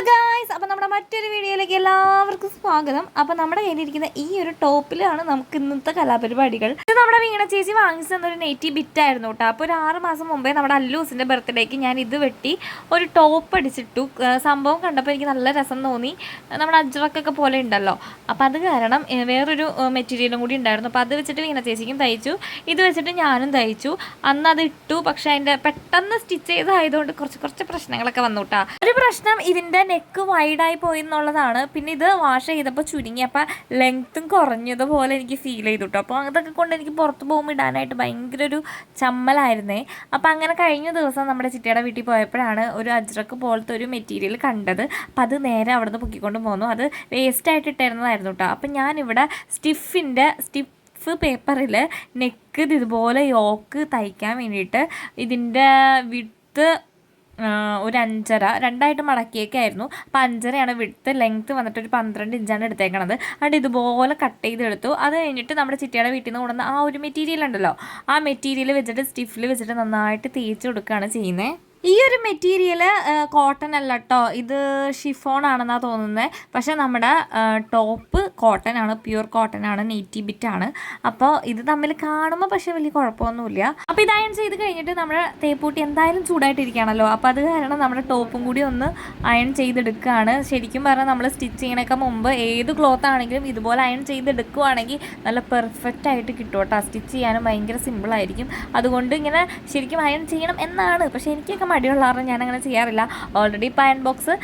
Hello guys അപ്പോൾ നമ്മുടെ മറ്റൊരു വീഡിയോയിലേക്ക് എല്ലാവർക്കും സ്വാഗതം. അപ്പോൾ നമ്മുടെ കയ്യിലിരിക്കുന്ന ഈ ഒരു ടോപ്പിലാണ് നമുക്ക് ഇന്നത്തെ കലാപരിപാടികൾ. ഇത് നമ്മുടെ വീണ ചേച്ചി വാങ്ങിച്ചു തന്നൊരു നെറ്റി ബിറ്റായിരുന്നു കേട്ടോ. അപ്പോൾ ഒരു ആറ് മാസം മുമ്പേ നമ്മുടെ അല്ലൂസിന്റെ ബർത്ത്ഡേക്ക് ഞാൻ ഇത് വെട്ടി ഒരു ടോപ്പ് അടിച്ചിട്ടു. സംഭവം കണ്ടപ്പോൾ എനിക്ക് നല്ല രസം തോന്നി. നമ്മുടെ അജ്രക്കൊക്കെ പോലെ ഉണ്ടല്ലോ. അപ്പോൾ അത് കാരണം വേറൊരു മെറ്റീരിയലും കൂടി ഉണ്ടായിരുന്നു. അപ്പോൾ അത് വെച്ചിട്ട് വീണ ചേച്ചിക്കും തയ്ച്ചു. ഇത് വെച്ചിട്ട് ഞാനും തയ്ച്ചു. അന്ന് അത് ഇട്ടു. പക്ഷേ അതിന്റെ പെട്ടെന്ന് സ്റ്റിച്ച് ചെയ്തതായതുകൊണ്ട് കുറച്ച് കുറച്ച് പ്രശ്നങ്ങളൊക്കെ വന്നു കേട്ടോ. ഒരു പ്രശ്നം ഇതിന്റെ നെക്ക് വൈഡായി പോയി എന്നുള്ളതാണ് പിന്നെ ഇത് വാഷ് ചെയ്തപ്പോൾ ചുരുങ്ങി. അപ്പോൾ ലെങ്ത്തും കുറഞ്ഞതുപോലെ എനിക്ക് ഫീൽ ചെയ്തു അപ്പോൾ അതൊക്കെ കൊണ്ട് എനിക്ക് പുറത്ത് പോകുമ്പോൾ ഇടാനായിട്ട് ഭയങ്കര ഒരു ചമ്മലായിരുന്നേ. അപ്പോൾ അങ്ങനെ കഴിഞ്ഞ ദിവസം നമ്മുടെ ചിറ്റയുടെ വീട്ടിൽ പോയപ്പോഴാണ് ഒരു അജ്രക്ക് പോലത്തെ ഒരു മെറ്റീരിയൽ കണ്ടത്. അപ്പോൾ അത് നേരെ അവിടെ നിന്ന് പൊക്കിക്കൊണ്ട് പോന്നു. അത് വേസ്റ്റായിട്ട് ഇട്ടിരുന്നതായിരുന്നു കേട്ടോ അപ്പോൾ ഞാനിവിടെ സ്റ്റിഫിന്റെ സ്റ്റിഫ് പേപ്പറിൽ നെക്ക് ഇതുപോലെ യോക്ക് തയ്ക്കാൻ വേണ്ടിയിട്ട് ഇതിന്റെ വിട്ട് ഒരു അഞ്ചര രണ്ടായിട്ട് മടക്കിയൊക്കെയായിരുന്നു അപ്പോൾ അഞ്ചരയാണ് വിടുത്ത് ലെങ്ത്ത് വന്നിട്ട് ഒരു പന്ത്രണ്ട് ഇഞ്ചാണ് എടുത്തേക്കണത്. അതുകൊണ്ട് ഇതുപോലെ കട്ട് ചെയ്തെടുത്തു. അത് കഴിഞ്ഞിട്ട് നമ്മുടെ ചിറ്റിയുടെ വീട്ടിൽ നിന്ന് കൊണ്ടുവന്ന ആ ഒരു മെറ്റീരിയൽ ഉണ്ടല്ലോ. ആ മെറ്റീരിയൽ വെച്ചിട്ട് സ്റ്റിഫിൽ വെച്ചിട്ട് നന്നായിട്ട് തേച്ച് കൊടുക്കുകയാണ് ചെയ്യുന്നത് ഈ ഒരു മെറ്റീരിയൽ കോട്ടൺ അല്ല കേട്ടോ ഇത് ഷിഫോൺ ആണെന്നാണ് തോന്നുന്നത് പക്ഷേ നമ്മുടെ ടോപ്പ് കോട്ടൺ ആണ് പ്യൂർ കോട്ടൺ ആണ് നെയ്റ്റി ബിറ്റ് ആണ്. അപ്പോൾ ഇത് തമ്മിൽ കാണുമ്പോൾ പക്ഷേ വലിയ കുഴപ്പമൊന്നുമില്ല. അപ്പോൾ ഇത് അയൺ ചെയ്ത് കഴിഞ്ഞിട്ട് നമ്മുടെ തേപ്പൂട്ടി എന്തായാലും ചൂടായിട്ടിരിക്കുകയാണല്ലോ. അപ്പോൾ അത് കാരണം നമ്മുടെ ടോപ്പും കൂടി ഒന്ന് അയൺ ചെയ്തെടുക്കുകയാണ്. ശരിക്കും പറഞ്ഞാൽ നമ്മൾ സ്റ്റിച്ച് ചെയ്യണൊക്കെ മുമ്പ് ഏത് ക്ലോത്ത് ആണെങ്കിലും ഇതുപോലെ അയൺ ചെയ്തെടുക്കുവാണെങ്കിൽ നല്ല പെർഫെക്റ്റ് ആയിട്ട് കിട്ടും കേട്ടോ. സ്റ്റിച്ച് ചെയ്യാനും ഭയങ്കര സിമ്പിളായിരിക്കും അതുകൊണ്ട് ഇങ്ങനെ ശരിക്കും അയൺ ചെയ്യണം എന്നാണ്. പക്ഷേ എനിക്കൊക്കെ മടിയുള്ള കാരണം ഞാൻ അങ്ങനെ ചെയ്യാറില്ല ഓൾറെഡി അയൺ ബോക്സ്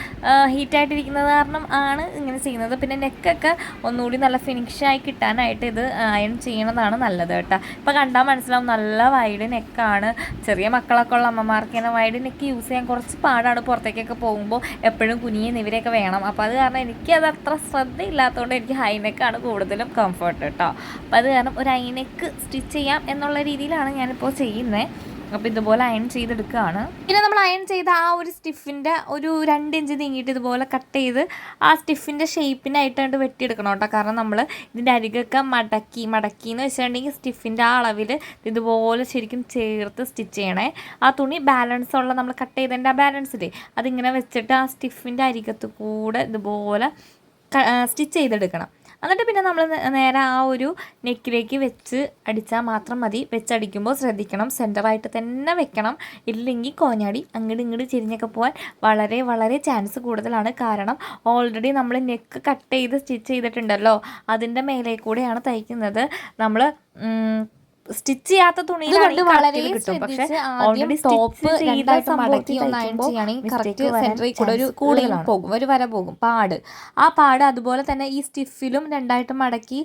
ഹീറ്റായിട്ടിരിക്കുന്നത് കാരണം ആണ് ഇങ്ങനെ ചെയ്യുന്നത്. പിന്നെ നെക്കൊക്കെ ഒന്നുകൂടി നല്ല ഫിനിഷായി കിട്ടാനായിട്ട് ഇത് അയൺ ചെയ്യണതാണ് നല്ലത് കേട്ടോ. ഇപ്പോൾ കണ്ടാൽ മനസ്സിലാവും നല്ല വൈഡ് നെക്കാണ്. ചെറിയ മക്കളൊക്കെ ഉള്ള അമ്മമാർക്ക് വൈഡ് നെക്ക് യൂസ് ചെയ്യാൻ കുറച്ച് പാടാണ് പുറത്തേക്കൊക്കെ പോകുമ്പോൾ. എപ്പോഴും കുനിയും നിവരെയൊക്കെ വേണം. അപ്പോൾ അത് കാരണം എനിക്കത് അത്ര ശ്രദ്ധയില്ലാത്തതുകൊണ്ട് എനിക്ക് ഹൈ നെക്കാണ് കൂടുതലും കംഫർട്ട് കേട്ടോ. അപ്പോൾ അത് കാരണം ഒരു ഹൈ നെക്ക് സ്റ്റിച്ച് ചെയ്യാം എന്നുള്ള രീതിയിലാണ് ഞാനിപ്പോൾ ചെയ്യുന്നത് അപ്പോൾ ഇതുപോലെ അയൺ ചെയ്തെടുക്കുകയാണ്. പിന്നെ നമ്മൾ അയൺ ചെയ്ത ആ ഒരു സ്റ്റിഫിന്റെ ഒരു രണ്ട് ഇഞ്ച് നീങ്ങിയിട്ട് ഇതുപോലെ കട്ട് ചെയ്ത് ആ സ്റ്റിഫിന്റെ ഷേപ്പിനായിട്ടാണ്ട് വെട്ടിയെടുക്കണം കേട്ടോ. കാരണം നമ്മൾ ഇതിന്റെ അരികൊക്കെ മടക്കി മടക്കി എന്ന് വെച്ചിട്ടുണ്ടെങ്കിൽ സ്റ്റിഫിന്റെ ആ അളവിൽ ഇതുപോലെ ശരിക്കും ചേർത്ത് സ്റ്റിച്ച് ചെയ്യണേ. ആ തുണി ബാലൻസ് ഉള്ള നമ്മൾ കട്ട് ചെയ്തതിന്റെ ആ ബാലൻസിൽ അതിങ്ങനെ വെച്ചിട്ട് ആ സ്റ്റിഫിന്റെ അരികത്ത് കൂടെ ഇതുപോലെ സ്റ്റിച്ച് ചെയ്തെടുക്കണം. എന്നിട്ട് പിന്നെ നമ്മൾ നേരെ ആ ഒരു നെക്കിലേക്ക് വെച്ച് അടിച്ചാൽ മാത്രം മതി. വെച്ചടിക്കുമ്പോൾ ശ്രദ്ധിക്കണം. സെന്ററായിട്ട് തന്നെ വെക്കണം. ഇല്ലെങ്കിൽ കോഞ്ഞാടി അങ്ങോട്ട് ഇങ്ങോട്ട് ചെരിഞ്ഞൊക്കെ പോകാൻ വളരെ വളരെ ചാൻസ് കൂടുതലാണ്. കാരണം ഓൾറെഡി നമ്മൾ നെക്ക് കട്ട് ചെയ്ത് സ്റ്റിച്ച് ചെയ്തിട്ടുണ്ടല്ലോ. അതിന്റെ മേലെ കൂടെയാണ് തയ്ക്കുന്നത്. നമ്മൾ സ്റ്റിച്ച് ചെയ്യാത്ത തുണി വളരെ കിട്ടും. പക്ഷെ ഓൾറെഡി ടോപ്പ് രണ്ടായിട്ട് മടക്കി ഒന്ന് അയൺ ചെയ്യുകയാണെങ്കിൽ കറക്റ്റ് സെന്ററിൽ കൂടെ ഒരു കൂടുതലാണ്. പോകും. ഒരു വര പോകും. പാട്. ആ പാട് അതുപോലെ തന്നെ ഈ സ്റ്റിഫിലും രണ്ടായിട്ട് മടക്കി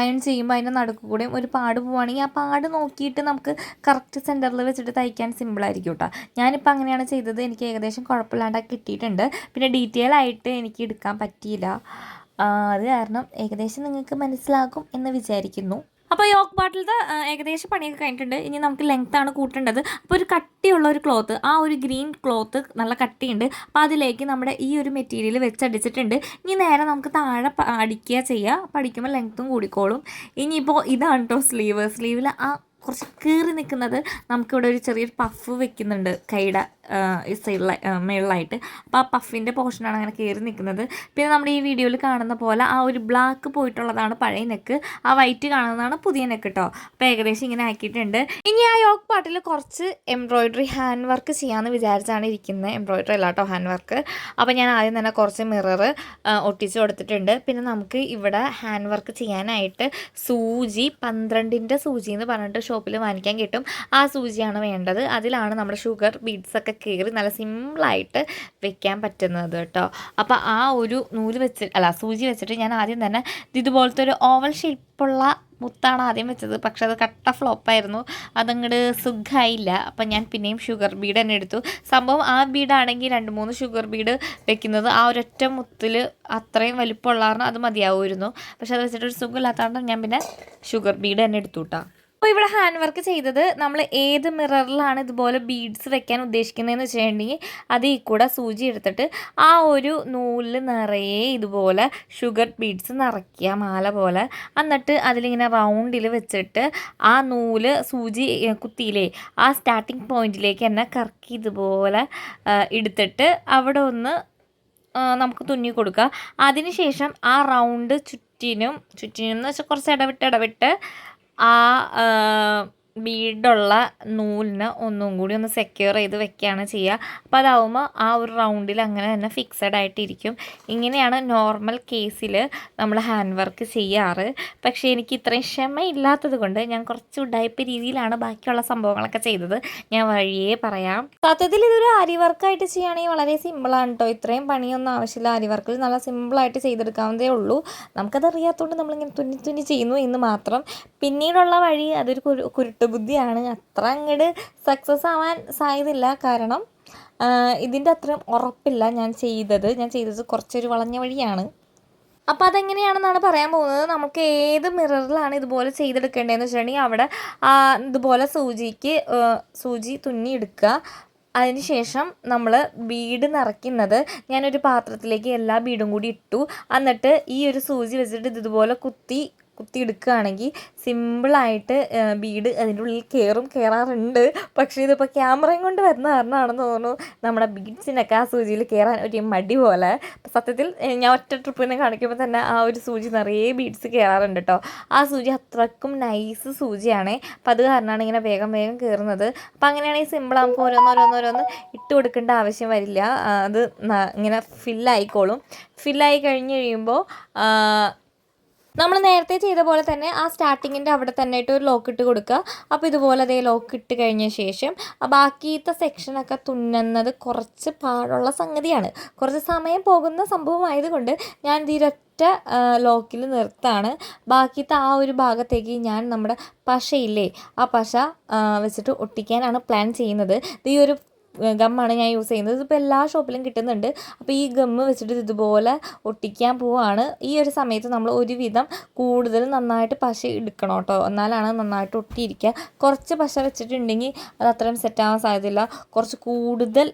അയൺ ചെയ്യുമ്പോൾ അതിന്റെ നടുക്ക് കൂടെയും ഒരു പാട് പോവുകയാണെങ്കിൽ ആ പാട് നോക്കിയിട്ട് നമുക്ക് കറക്റ്റ് സെന്ററിൽ വെച്ചിട്ട് തയ്ക്കാൻ സിമ്പിളായിരിക്കും കേട്ടോ ഞാനിപ്പോൾ അങ്ങനെയാണ് ചെയ്തത്. എനിക്ക് ഏകദേശം കുഴപ്പമില്ലാണ്ട് കിട്ടിയിട്ടുണ്ട്. പിന്നെ ഡീറ്റെയിൽ ആയിട്ട് എനിക്ക് എടുക്കാൻ പറ്റിയില്ല. അത് കാരണം ഏകദേശം നിങ്ങൾക്ക് മനസ്സിലാകും എന്ന് വിചാരിക്കുന്നു. അപ്പോൾ യോക്ക് ബാട്ടിലത്തെ ഏകദേശം പണിയൊക്കെ കഴിഞ്ഞിട്ടുണ്ട്. ഇനി നമുക്ക് ലെങ്ത് ആണ് കൂട്ടേണ്ടത്. അപ്പോൾ ഒരു കട്ടിയുള്ള ഒരു ക്ലോത്ത് ആ ഒരു ഗ്രീൻ ക്ലോത്ത് നല്ല കട്ടിയുണ്ട്. അപ്പോൾ അതിലേക്ക് നമ്മുടെ ഈ ഒരു മെറ്റീരിയൽ വെച്ചടിച്ചിട്ടുണ്ട്. ഇനി നേരെ നമുക്ക് താഴെ അടിക്കുക ചെയ്യുക അടിക്കുമ്പോൾ ലെങ്ത്തും കൂടിക്കോളും. ഇനിയിപ്പോൾ ഇതാണ് കേട്ടോ സ്ലീവ് സ്ലീവിൽ ആ കുറച്ച് കീറി നിൽക്കുന്നത് നമുക്കിവിടെ ഒരു ചെറിയൊരു പഫ് വെക്കുന്നുണ്ട് കൈയുടെ. ഈ സൈഡ് മേളിലായിട്ട്. അപ്പോൾ ആ പഫിന്റെ പോർഷനാണ് അങ്ങനെ കയറി നിൽക്കുന്നത് പിന്നെ നമ്മുടെ ഈ വീഡിയോയിൽ കാണുന്ന പോലെ ആ ഒരു ബ്ലാക്ക് പോയിട്ടുള്ളതാണ് പഴയ നെക്ക് ആ വൈറ്റ് കാണുന്നതാണ് പുതിയ നെക്ക് കേട്ടോ അപ്പോൾ ഏകദേശം ഇങ്ങനെ ആക്കിയിട്ടുണ്ട്. ഇനി ആ യോക്ക് പാട്ടിൽ കുറച്ച് എംബ്രോയിഡറി ഹാൻഡ് വർക്ക് ചെയ്യാമെന്ന് വിചാരിച്ചാണ് ഇരിക്കുന്നത് എംബ്രോയിഡറി അല്ല കേട്ടോ ഹാൻഡ് വർക്ക് അപ്പോൾ ഞാൻ ആദ്യം തന്നെ കുറച്ച് മിറർ ഒട്ടിച്ച് കൊടുത്തിട്ടുണ്ട്. പിന്നെ നമുക്ക് ഇവിടെ ഹാൻഡ് വർക്ക് ചെയ്യാനായിട്ട് സൂചി പന്ത്രണ്ടിന്റെ സൂചി എന്ന് പറഞ്ഞിട്ട് ഷോപ്പിൽ വാങ്ങിക്കാൻ കിട്ടും. ആ സൂചിയാണ് വേണ്ടത്. അതിലാണ് നമ്മുടെ ഷുഗർ ബീഡ്സ് കയറി നല്ല സിമ്പിളായിട്ട് വെക്കാൻ പറ്റുന്നത് കേട്ടോ. അപ്പോൾ ആ ഒരു നൂൽ വെച്ച് അല്ല സൂചി വെച്ചിട്ട് ഞാൻ ആദ്യം തന്നെ ഇതുപോലത്തെ ഒരു ഓവൽ ഷേപ്പുള്ള മുത്താണ് ആദ്യം വെച്ചത്. പക്ഷെ അത് കട്ട ഫ്ലോപ്പായിരുന്നു. അതങ്ങോട്ട് സുഖമായില്ല അപ്പം ഞാൻ പിന്നെയും ഷുഗർ ബീഡ് തന്നെ എടുത്തു. സംഭവം ആ ബീഡാണെങ്കിൽ രണ്ട് മൂന്ന് ഷുഗർ ബീഡ് വെക്കുന്നത് ആ ഒരൊറ്റ മുത്തിൽ അത്രയും വലിപ്പമുള്ള അത് മതിയാവുമായിരുന്നു. പക്ഷെ അത് വെച്ചിട്ട് ഒരു സുഖമില്ലാത്തതുകൊണ്ട് ഞാൻ പിന്നെ ഷുഗർ ബീഡ് തന്നെ എടുത്തു കേട്ടോ. അപ്പോൾ ഇവിടെ ഹാൻഡ് വർക്ക് ചെയ്തത് നമ്മൾ ഏത് മിററിലാണ് ഇതുപോലെ ബീഡ്സ് വെക്കാൻ ഉദ്ദേശിക്കുന്നതെന്ന് വെച്ചിട്ടുണ്ടെങ്കിൽ അത് ഈ കൂടെ സൂചി എടുത്തിട്ട് ആ ഒരു നൂലിൽ നിറയെ ഇതുപോലെ ഷുഗർ ബീഡ്സ് നിറയ്ക്കുക മാല പോലെ. എന്നിട്ട് അതിലിങ്ങനെ റൗണ്ടിൽ വെച്ചിട്ട് ആ നൂൽ സൂചി കുത്തിയിലേ ആ സ്റ്റാർട്ടിങ് പോയിന്റിലേക്ക് തന്നെ കറക്കി ഇതുപോലെ എടുത്തിട്ട് അവിടെ ഒന്ന് നമുക്ക് തുന്നി കൊടുക്കുക. അതിനുശേഷം ആ റൗണ്ട് ചുറ്റിനും ചുറ്റിനും എന്ന് വെച്ചാൽ കുറച്ച് ഇടവിട്ട് ഇടവിട്ട് ആ ബീഡുള്ള നൂലിന് ഒന്നും കൂടി ഒന്ന് സെക്യൂർ ചെയ്ത് വെക്കുകയാണ് ചെയ്യുക. അപ്പോൾ അതാവുമ്പോൾ ആ ഒരു റൗണ്ടിൽ അങ്ങനെ തന്നെ ഫിക്സഡ് ആയിട്ടിരിക്കും. ഇങ്ങനെയാണ് നോർമൽ കേസിൽ നമ്മൾ ഹാൻഡ് വർക്ക് ചെയ്യാറ്. പക്ഷേ എനിക്ക് ഇത്രയും ക്ഷമയില്ലാത്തത് കൊണ്ട് ഞാൻ കുറച്ച് ഉഡായ്പ രീതിയിലാണ് ബാക്കിയുള്ള സംഭവങ്ങളൊക്കെ ചെയ്തത്. ഞാൻ വഴിയേ പറയാം. സത്യത്തിൽ ഇതൊരു അരി വർക്കായിട്ട് ചെയ്യുകയാണെങ്കിൽ വളരെ സിമ്പിളാണ് കേട്ടോ ഇത്രയും പണിയൊന്നും ആവശ്യമില്ല. അരി വർക്കിൽ നല്ല സിമ്പിളായിട്ട് ചെയ്തെടുക്കാവുന്നതേ ഉള്ളൂ. നമുക്കത് അറിയാത്തതുകൊണ്ട് നമ്മളിങ്ങനെ തുന്നി തുന്നി ചെയ്യുന്നു എന്ന് മാത്രം. പിന്നീടുള്ള വഴി അതൊരു കുരു കുരുട്ട് ബുദ്ധിയാണ്. അത്ര അങ്ങോട്ട് സക്സസ് ആവാൻ സാധ്യതയില്ല. കാരണം ഇതിന്റെ അത്രയും ഉറപ്പില്ല ഞാൻ ചെയ്തത്. ഞാൻ ചെയ്തത് കുറച്ചൊരു വളഞ്ഞ വഴിയാണ്. അപ്പം അതെങ്ങനെയാണെന്നാണ് പറയാൻ പോകുന്നത്? നമുക്ക് ഏത് മിററിലാണ് ഇതുപോലെ ചെയ്തെടുക്കേണ്ടതെന്ന് വെച്ചിട്ടുണ്ടെങ്കിൽ അവിടെ ഇതുപോലെ സൂചിക്ക് സൂചി തുന്നി എടുക്കുക. അതിനുശേഷം നമ്മൾ ബീഡ് നിറയ്ക്കുന്നത് ഞാനൊരു പാത്രത്തിലേക്ക് എല്ലാ ബീഡും കൂടി ഇട്ടു. എന്നിട്ട് ഈ ഒരു സൂചി വെച്ചിട്ട് ഇതുപോലെ കുത്തി കുത്തി എടുക്കുകയാണെങ്കിൽ സിമ്പിളായിട്ട് ബീഡ് അതിന്റെ ഉള്ളിൽ കയറും കയറാറുണ്ട് പക്ഷേ ഇതിപ്പോൾ ക്യാമറയും കൊണ്ട് വരുന്ന കാരണമാണെന്ന് തോന്നുന്നു. നമ്മുടെ ബീഡ്സിനൊക്കെ ആ സൂചിയിൽ കയറാൻ ഒരു മടി പോലെ. സത്യത്തിൽ ഞാൻ ഒറ്റ ട്രിപ്പിനെ കാണിക്കുമ്പോൾ തന്നെ ആ ഒരു സൂചി നിറയെ ബീഡ്സ് കയറാറുണ്ട് കേട്ടോ ആ സൂചി അത്രക്കും നൈസ് സൂചിയാണ്. അപ്പം അത് കാരണമാണ് ഇങ്ങനെ വേഗം വേഗം കയറുന്നത് അപ്പം അങ്ങനെയാണെങ്കിൽ ഓരോന്ന് ഓരോന്നോരോന്നോരോന്ന് ഇട്ട് കൊടുക്കേണ്ട ആവശ്യം വരില്ല. അത് ഇങ്ങനെ ഫില്ലായിക്കോളും. ഫില്ലായി കഴിഞ്ഞ് കഴിയുമ്പോൾ നമ്മൾ നേരത്തെ ചെയ്ത പോലെ തന്നെ ആ സ്റ്റാർട്ടിങ്ങിന്റെ അവിടെ തന്നെ ഒരു ലോക്ക് ഇട്ട് കൊടുക്കുക. അപ്പോൾ ഇതുപോലെ അതേ ലോക്ക് ഇട്ട് കഴിഞ്ഞ ശേഷം ബാക്കിയത്തെ സെക്ഷനൊക്കെ തുന്നുന്നത് കുറച്ച് പാടുള്ള സംഗതിയാണ്. കുറച്ച് സമയം പോകുന്ന സംഭവമായതുകൊണ്ട് ഞാൻ ഇതിരൊറ്റ ലോക്കിൽ നിർത്താണ്. ബാക്കിയത്തെ ആ ഒരു ഭാഗത്തേക്ക് ഞാൻ നമ്മുടെ പശയില്ലേ ആ പശ വെച്ചിട്ട് ഒട്ടിക്കാനാണ് പ്ലാൻ ചെയ്യുന്നത്. ഈ ഒരു ഗമ്മാണ് ഞാൻ യൂസ് ചെയ്യുന്നത്. ഇതിപ്പോൾ എല്ലാ ഷോപ്പിലും കിട്ടുന്നുണ്ട്. അപ്പോൾ ഈ ഗമ്മ് വെച്ചിട്ട് ഇതുപോലെ ഒട്ടിക്കാൻ പോവാണ്. ഈ ഒരു സമയത്ത് നമ്മൾ ഒരുവിധം കൂടുതൽ നന്നായിട്ട് പശ എടുക്കണം കേട്ടോ. എന്നാലാണ് നന്നായിട്ട് ഒട്ടിയിരിക്കുക. കുറച്ച് പശ വെച്ചിട്ടുണ്ടെങ്കിൽ അത് അത്രയും സെറ്റാവാൻ സാധ്യതയില്ല. കുറച്ച് കൂടുതൽ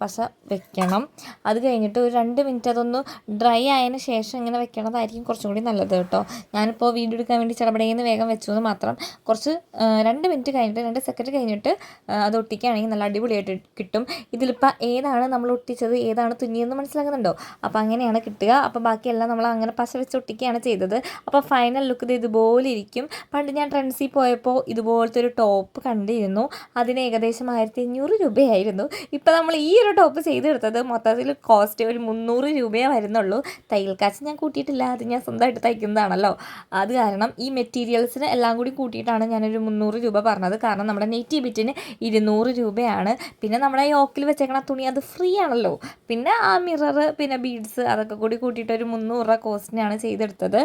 പശ വെക്കണം. അത് കഴിഞ്ഞിട്ട് ഒരു രണ്ട് മിനിറ്റ് അതൊന്ന് ഡ്രൈ ആയതിന് ശേഷം ഇങ്ങനെ വെക്കണതായിരിക്കും കുറച്ചും കൂടി നല്ലത് കേട്ടോ. ഞാനിപ്പോൾ വീഡിയോ എടുക്കാൻ വേണ്ടി ചിലപ്പടേന്ന് വേഗം വെച്ചു എന്ന് മാത്രം കുറച്ച് രണ്ട് മിനിറ്റ് കഴിഞ്ഞിട്ട് രണ്ട് സെക്കൻഡ് കഴിഞ്ഞിട്ട് അത് ഒട്ടിക്കുകയാണെങ്കിൽ നല്ല അടിപൊളിയായിട്ട് കിട്ടും. ഇതിലിപ്പോൾ ഏതാണ് നമ്മൾ ഒട്ടിച്ചത് ഏതാണ് തുന്നിയെന്ന് മനസ്സിലാക്കുന്നുണ്ടോ അപ്പോൾ അങ്ങനെയാണ് കിട്ടുക. അപ്പോൾ ബാക്കിയെല്ലാം നമ്മൾ അങ്ങനെ പശ വെച്ച് ഒട്ടിക്കുകയാണ് ചെയ്തത്. അപ്പോൾ ഫൈനൽ ലുക്ക് ഇത് ഇതുപോലെ ഇരിക്കും. പണ്ട് ഞാൻ ട്രെൻഡ്സിൽ പോയപ്പോൾ ഇതുപോലത്തെ ഒരു ടോപ്പ് കണ്ടിരുന്നു. അതിന് ഏകദേശം ആയിരത്തി അഞ്ഞൂറ് രൂപയായിരുന്നു. ഇപ്പോൾ നമ്മൾ ഒരു ടോപ്പ് ചെയ്തെടുത്തത് മൊത്തത്തിൽ കോസ്റ്റ് ഒരു മുന്നൂറ് രൂപയേ വരുന്നുള്ളൂ. തയ്യൽ കാശ് ഞാൻ കൂട്ടിയിട്ടില്ല. അത് ഞാൻ സ്വന്തമായിട്ട് തയ്ക്കുന്നതാണല്ലോ. അത് കാരണം ഈ മെറ്റീരിയൽസിന് എല്ലാം കൂടി കൂട്ടിയിട്ടാണ് ഞാനൊരു മുന്നൂറ് രൂപ പറഞ്ഞത്. കാരണം നമ്മുടെ നെറ്റി ബിറ്റിന് ഇരുന്നൂറ് രൂപയാണ്. പിന്നെ നമ്മുടെ യോക്കിൽ വെച്ചേക്കണ തുണി അത് ഫ്രീ ആണല്ലോ. പിന്നെ ആ മിറർ പിന്നെ ബീഡ്സ് അതൊക്കെ കൂടി കൂട്ടിയിട്ട് ഒരു മുന്നൂറ് രൂപ കോസ്റ്റിനാണ് ചെയ്തെടുത്തത്.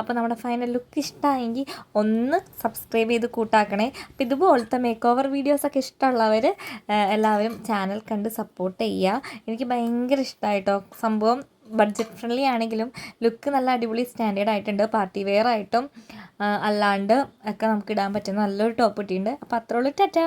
അപ്പോൾ നമ്മുടെ ഫൈനൽ ലുക്ക് ഇഷ്ടമായെങ്കിൽ ഒന്ന് സബ്സ്ക്രൈബ് ചെയ്ത് കൂട്ടാക്കണേ. അപ്പോൾ ഇതുപോലത്തെ മേക്ക് ഓവർ വീഡിയോസൊക്കെ ഇഷ്ടമുള്ളവർ എല്ലാവരും ചാനൽ കണ്ട് സപ്പോർട്ട് ചെയ്യുക എനിക്ക് ഭയങ്കര ഇഷ്ടമായിട്ടോ സംഭവം ബഡ്ജറ്റ് ഫ്രണ്ട്ലി ആണെങ്കിലും ലുക്ക് നല്ല അടിപൊളി സ്റ്റാൻഡേർഡ് ആയിട്ടുണ്ട്. പാർട്ടി വെയർ ആയിട്ടും അല്ലാണ്ട് ഒക്കെ നമുക്ക് ഇടാൻ പറ്റുന്ന നല്ലൊരു ടോപ്പ് കിട്ടിയിട്ടുണ്ട് അപ്പോൾ അത്രയുള്ളൂ ടാറ്റാ!